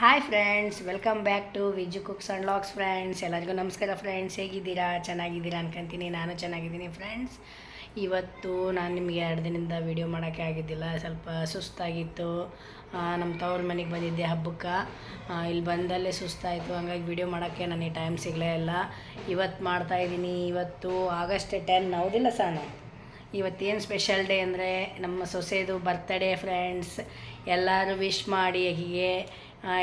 Hi friends welcome back to Viju cooks and vlogs friends ಎಲ್ಲರಿಗೂ ನಮಸ್ಕಾರ friends ಹೇಗಿದ್ದೀರಾ? ಚೆನ್ನಾಗಿದ್ದೀರಾ ಅನ್ಕೊಂತೀನಿ. ನಾನು ಚೆನ್ನಾಗಿದ್ದೀನಿ ಫ್ರೆಂಡ್ಸ್ ಇವತ್ತು ನಾನು ನಿಮಗೆ ಎರಡು ದಿನದಿಂದ ವೀಡಿಯೋ ಮಾಡೋಕ್ಕೆ ಆಗಿದ್ದಿಲ್ಲ. ಸ್ವಲ್ಪ ಸುಸ್ತಾಗಿತ್ತು. ನಮ್ಮ ತವ್ರ ಮನೆಗೆ ಬಂದಿದ್ದೆ ಹಬ್ಬಕ್ಕೆ. ಇಲ್ಲಿ ಬಂದಲ್ಲೇ ಸುಸ್ತಾಯಿತು. ಹಂಗಾಗಿ ವೀಡಿಯೋ ಮಾಡೋಕ್ಕೆ ನನಗೆ ಟೈಮ್ ಸಿಗಲೇ ಇಲ್ಲ. ಇವತ್ತು ಮಾಡ್ತಾಯಿದ್ದೀನಿ ಇವತ್ತು ಆಗಸ್ಟ್ ಟೆನ್ ಹೌದಿಲ್ಲ ಸಾನು? ಇವತ್ತೇನು ಸ್ಪೆಷಲ್ ಡೇ ಅಂದರೆ ನಮ್ಮ ಸೊಸೆದು ಬರ್ತಡೇ ಫ್ರೆಂಡ್ಸ್ ಎಲ್ಲರೂ ವಿಶ್ ಮಾಡಿ ಹೀಗೆ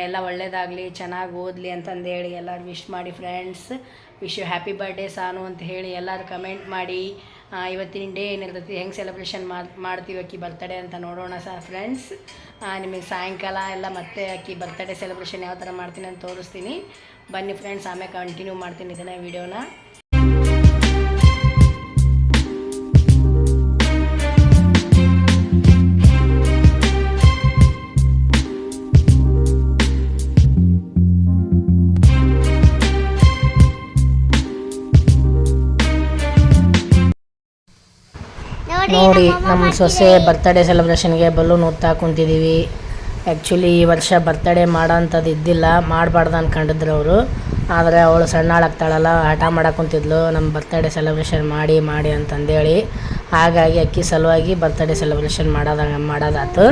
ಎಲ್ಲ ಒಳ್ಳೇದಾಗಲಿ, ಚೆನ್ನಾಗಿ ಓದಲಿ ಅಂತಂದೇಳಿ ಎಲ್ಲರೂ ವಿಶ್ ಮಾಡಿ friends wish you happy birthday Sanu ಅಂತ ಹೇಳಿ ಎಲ್ಲರೂ ಕಮೆಂಟ್ ಮಾಡಿ ಇವತ್ತಿನ ಡೇ ಏನಿರ್ತೈತಿ, ಹೆಂಗೆ ಸೆಲೆಬ್ರೇಷನ್ ಮಾಡ್ತೀವಿ ಅಕ್ಕಿ ಬರ್ತಡೇ ಅಂತ ನೋಡೋಣ ಸಹ ಫ್ರೆಂಡ್ಸ್ ನಿಮಗೆ ಸಾಯಂಕಾಲ ಎಲ್ಲ ಮತ್ತೆ ಅಕ್ಕಿ ಬರ್ತಡೇ ಸೆಲೆಬ್ರೇಷನ್ ಯಾವ ಥರ ಮಾಡ್ತೀನಿ ಅಂತ ತೋರಿಸ್ತೀನಿ. ಬನ್ನಿ ಫ್ರೆಂಡ್ಸ್ ಆಮೇಲೆ ಕಂಟಿನ್ಯೂ ಮಾಡ್ತೀನಿ ಇದನ್ನ ವೀಡಿಯೋನ ನೋಡಿ ನಮ್ಮ ಸೊಸೆ ಬರ್ತಡೇ ಸೆಲೆಬ್ರೇಷನ್ಗೆ ಬಲೂನ್ ಓದ್ತಾ ಕುಂತಿದ್ದೀವಿ ಆ್ಯಕ್ಚುಲಿ ಈ ವರ್ಷ ಬರ್ತಡೇ ಮಾಡೋಂಥದ್ದು ಇದ್ದಿಲ್ಲ ಮಾಡಬಾರ್ದು ಅಂದ್ಕೊಂಡಿದ್ರು ಅವರು. ಆದರೆ ಅವಳು ಸಣ್ಣಾಳಾಗ್ತಾಳಲ್ಲ ಹಠ ಮಾಡಕ್ಕಂತಿದ್ಲು ನಮ್ಮ ಬರ್ತಡೇ ಸೆಲೆಬ್ರೇಷನ್ ಮಾಡಿ ಮಾಡಿ ಅಂತಂದೇಳಿ. ಹಾಗಾಗಿ ಅಕ್ಕಿ ಸಲುವಾಗಿ ಬರ್ತಡೇ ಸೆಲೆಬ್ರೇಷನ್ ಮಾಡೋದ ಮಾಡೋದಾತು.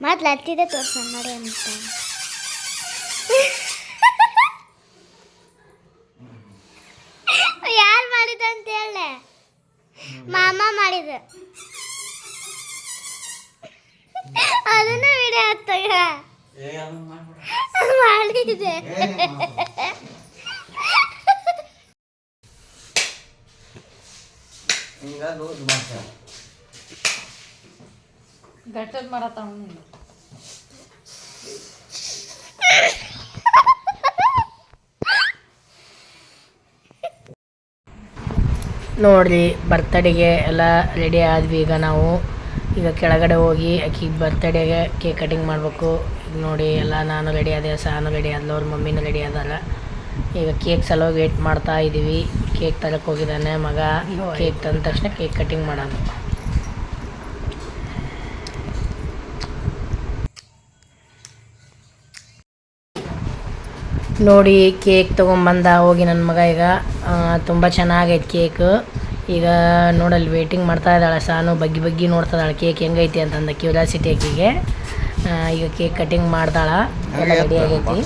ಮತ್ತೆ ಲತ್ತಿದೆ ತೋರ್ಸ ನೋಡಿ ಅಂತ. ಯಾರು ಮಾಡಿದ ಅಂತ ಹೇಳ ಮಾಮ ಮಾಡಿದ ಅದನ್ನ ವಿಡಿಯೋ ಹತ್ತಾಗ ಮಾಡಿದೆ. ಗಟ್ಟದ ಮರ ನೋಡ್ರಿ ಬರ್ತಡೇಗೆ ಎಲ್ಲ ರೆಡಿ ಆದ್ವಿ. ಈಗ ನಾವು ಈಗ ಕೆಳಗಡೆ ಹೋಗಿ ಆಕಿಗೆ ಬರ್ತಡೇಗೆ ಕೇಕ್ ಕಟಿಂಗ್ ಮಾಡಬೇಕು. ಈಗ ನೋಡಿ ಎಲ್ಲ ನಾನು ರೆಡಿ ಆದೆ ಸಾನು ರೆಡಿ ಆದ್ಲು ಅವ್ರ ಮಮ್ಮಿನೂ ರೆಡಿ ಆದಾರ. ಈಗ ಕೇಕ್ ಸಲುವಾಗಿ ವೇಟ್ ಮಾಡ್ತಾ ಇದ್ದೀವಿ ಕೇಕ್ ತರಕ್ಕೆ ಹೋಗಿದ್ದಾನೆ ಮಗ. ಕೇಕ್ ತಂದ ತಕ್ಷಣ ಕೇಕ್ ಕಟಿಂಗ್ ಮಾಡೋಣ. ನೋಡಿ ಕೇಕ್ ತೊಗೊಂಬಂದ ಹೋಗಿ ನನ್ನ ಮಗ ಈಗ. ತುಂಬ ಚೆನ್ನಾಗೈತೆ ಕೇಕ್. ಈಗ ನೋಡಲ್ಲಿ ವೇಟಿಂಗ್ ಮಾಡ್ತಾ ಇದ್ದಾಳೆ ಸಾನು. ಬಗ್ಗಿ ಬಗ್ಗಿ ನೋಡ್ತಾ ಇದ್ದಾಳೆ ಕೇಕ್ ಹೆಂಗೈತಿ ಅಂತಂದ ಕ್ಯೂರಿಯಾಸಿಟಿ ಆಕಿಗೆ. ಈಗ ಕೇಕ್ ಕಟಿಂಗ್ ಮಾಡ್ತಾಳ ಎಲ್ಲ ರೆಡಿ ಆಗೈತಿ.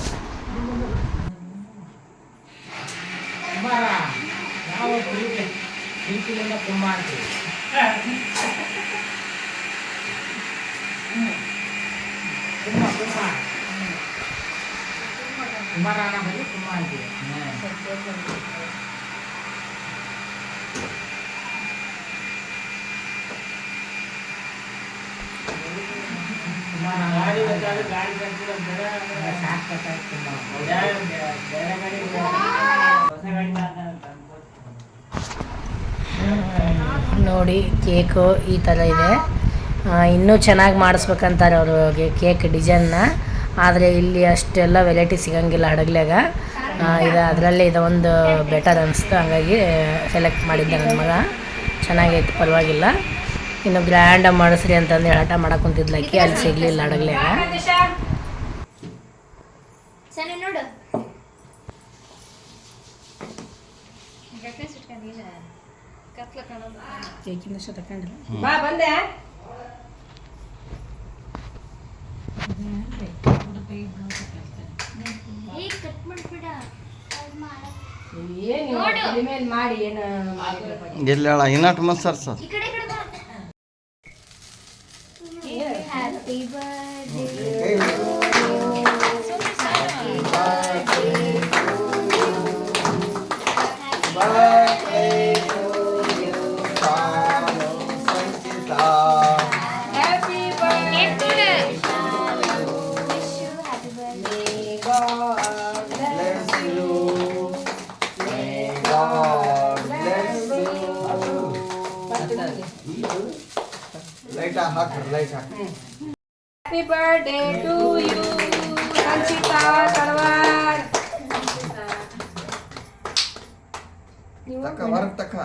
ನೋಡಿ ಕೇಕು ಈ ಥರ ಇದೆ. ಇನ್ನೂ ಚೆನ್ನಾಗಿ ಮಾಡಿಸ್ಬೇಕಂತಾರೆ ಅವರು ಕೇಕ್ ಡಿಸೈನ್ನ ಆದರೆ ಇಲ್ಲಿ ಅಷ್ಟೆಲ್ಲ ವೆರೈಟಿ ಸಿಗಂಗಿಲ್ಲ ಹಡಗ್ಲ್ಯಾಗ. ಇದು ಅದರಲ್ಲೇ ಇದು ಒಂದು ಬೆಟರ್ ಅನಿಸ್ತು. ಹಂಗಾಗಿ ಸೆಲೆಕ್ಟ್ ಮಾಡಿದ್ದೆ ನನ್ನ ಮಗ. ಚೆನ್ನಾಗೈತೆ ಪರವಾಗಿಲ್ಲ. ಇನ್ನು ಗ್ರ್ಯಾಂಡಾಗಿ ಮಾಡಿಸ್ರಿ ಅಂತಂದು ಹಠ ಮಾಡಕ್ಕೆ ಕುಂತಿದ್ಲಕ್ಕಿ. ಅಲ್ಲಿ ಸಿಗಲಿಲ್ಲ ಹಡಗ್ಲ್ಯಾಗ. ಬಾ ಬಂದೆ. ಏನು ಮಾಡಿ ಏನು ಇಲ್ಲ ಹೇಳ ಇನ್ನಟ್ಟು ಮನ್ಸರ್ ಸರ್. ಹ್ಯಾಪಿ ಕಡೆ ಹಾಕ್ರಿ light hockey happy birthday to you Sanchita Talwar ತಕ್ಕ ಹೊರಗ್ ತಕ್ಕ.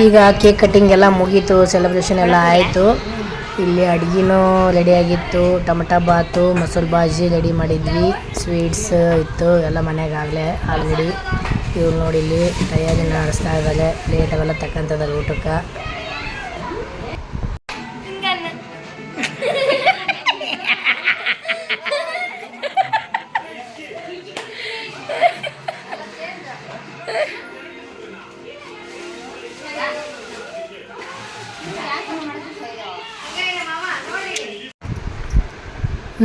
ಈಗ ಕೇಕ್ ಕಟ್ಟಿಂಗ್ ಎಲ್ಲ ಮುಗೀತು ಸೆಲೆಬ್ರೇಷನ್ ಎಲ್ಲ ಆಯಿತು. ಇಲ್ಲಿ ಅಡುಗೆನೂ ರೆಡಿಯಾಗಿತ್ತು ಟೊಮಟ ಬಾತು ಮೊಸರು ಬಾಜಿ ರೆಡಿ ಮಾಡಿದ್ವಿ. ಸ್ವೀಟ್ಸ್ ಇತ್ತು ಎಲ್ಲ ಮನೆಗಾಗಲೇ ಆಲ್ರೆಡಿ ಇವ್ರು ನೋಡಿ ಇಲ್ಲಿ ತಯಾರಿ ನಡೆಸ್ತಾ ಇದ್ದಾರೆ ಪ್ಲೇಟ್ ಅವೆಲ್ಲ ತಕ್ಕಂಥದ್ದಲ್ಲಿ ಊಟಕ್ಕೆ.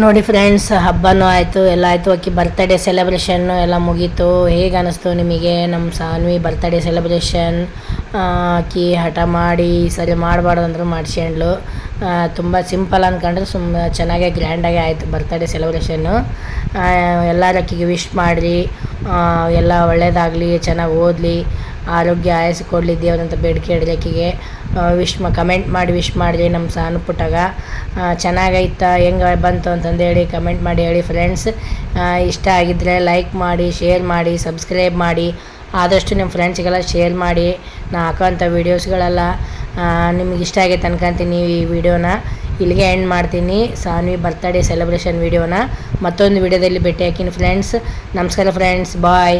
ನೋಡಿ ಫ್ರೆಂಡ್ಸ್ ಹಬ್ಬನೂ ಆಯಿತು, ಎಲ್ಲ ಆಯಿತು. ಅಕ್ಕಿ ಬರ್ತ್ಡೇ ಸೆಲೆಬ್ರೇಷನ್ನು ಎಲ್ಲ ಮುಗೀತು. ಹೇಗೆ ಅನ್ನಿಸ್ತು ನಿಮಗೆ ನಮ್ಮ ಸಾನ್ವಿ ಬರ್ತ್ಡೇ ಸೆಲೆಬ್ರೇಷನ್ ಆಕಿ ಹಠ ಮಾಡಿ ಸರಿ ಮಾಡಬಾರ್ದು ಅಂದರು ಮಾಡಿಸ್ಕೊಂಡ್ಲು ತುಂಬ ಸಿಂಪಲ್ ಅಂದ್ಕೊಂಡ್ರೆ ಸುಮ್ಮ ಚೆನ್ನಾಗೆ ಗ್ರ್ಯಾಂಡಾಗೆ ಆಯಿತು ಬರ್ತಡೇ ಸೆಲೆಬ್ರೇಷನ್ನು ಎಲ್ಲ ರಕ್ಕಿಗೆ ವಿಶ್ ಮಾಡಿರಿ. ಎಲ್ಲ ಒಳ್ಳೆಯದಾಗಲಿ ಚೆನ್ನಾಗಿ ಓದಲಿ, ಆರೋಗ್ಯ ಆಯಸ್ಸು ಕೊಡಲಿ ದೇವ್ರಂತ ಬೇಡಿಕೆ ಇಡಲಿಕ್ಕಿಗೆ. ವಿಶ್ ಮಾ ಕಮೆಂಟ್ ಮಾಡಿ ವಿಶ್ ಮಾಡಿರಿ ನಮ್ಮ ಸಾನು ಪುಟ್ಟಾಗ ಚೆನ್ನಾಗೈತಾ, ಹೆಂಗೆ ಬಂತು ಅಂತಂದೇಳಿ ಕಮೆಂಟ್ ಮಾಡಿ ಹೇಳಿ ಫ್ರೆಂಡ್ಸ್ ಇಷ್ಟ ಆಗಿದ್ದರೆ ಲೈಕ್ ಮಾಡಿ ಶೇರ್ ಮಾಡಿ ಸಬ್ಸ್ಕ್ರೈಬ್ ಮಾಡಿ. ಆದಷ್ಟು ನಿಮ್ಮ ಫ್ರೆಂಡ್ಸ್ಗೆಲ್ಲ ಶೇರ್ ಮಾಡಿ. ನಾ ಹಾಕೋಂಥ ವೀಡಿಯೋಸ್ಗಳೆಲ್ಲ ನಿಮ್ಗೆ ಇಷ್ಟ ಆಗೈತೆ ಅನ್ಕೊಂತೀನಿ ಈ ವಿಡಿಯೋನ. ಇಲ್ಲಿಗೆ ಎಂಡ್ ಮಾಡ್ತೀನಿ. ಸಾನ್ವಿ ಬರ್ತ್ಡೇ ಸೆಲೆಬ್ರೇಷನ್ ವಿಡಿಯೋನ. ಮತ್ತೊಂದು ವಿಡಿಯೋದಲ್ಲಿ ಭೇಟಿ ಹಾಕಿನಿ ಫ್ರೆಂಡ್ಸ್ ನಮಸ್ಕಾರ ಫ್ರೆಂಡ್ಸ್ ಬಾಯ್